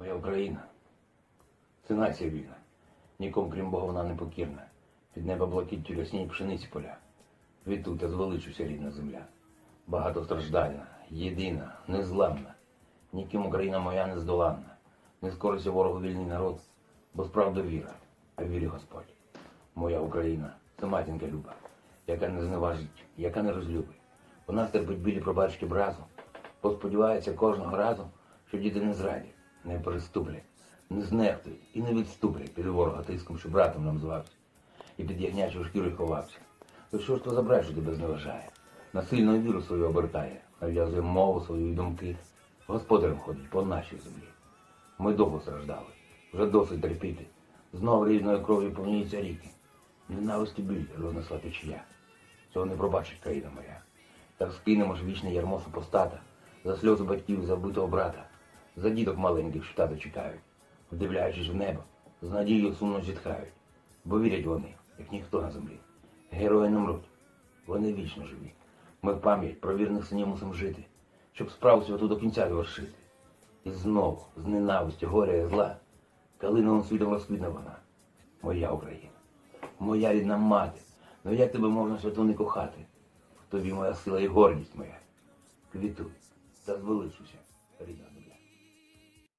Моя Україна це нація вільна. Нікому, крім Бога, вона не покірна. Під неба блакиттю рясні пшениці поля. Відтут та звеличуся рідна земля. Багатостраждальна, єдина, незламна. Ніким Україна моя не здоланна. Не скориться ворогу вільний народ, бо справда віра, а вірі Господь. Моя Україна це матінка люба, яка не зневажить, яка не розлюбить. Вона стерпить білі пробачки бразу, бо сподівається кожного разу, що діти не зрадять, не переступлять, не знехтують і не відступлять під ворога тиском, що братом нам звався, і під ягнячою шкірою ховався. То що ж то за брат, що тебе зневажає? Насильно віру свою обертає, нав'язує мову свою і думки. Господарем ходить по нашій землі. Ми довго страждали, вже досить терпіти. Знов рідною кров'ю повніються ріки. Ненависті біль рознесла течія. Цього не пробачить країна моя. Так скинемо ж вічне ярмо супостата, за сльози батьків забитого брата, за діток маленьких, що тато чекають, вдивляючись в небо, з надією сумно зітхають, бо вірять вони, як ніхто на землі. Герої не мруть, вони вічно живі. Ми в пам'ять про вірних синів мусимо жити, щоб справу святу до кінця довершити. І знову, з ненависті, горя і зла, калиновим світом розквітне вона. Моя Україна, моя рідна мати. Ну як тебе можна святу не кохати? Тобі моя сила і гордість моя. Квітуй та звеличуся, рідна.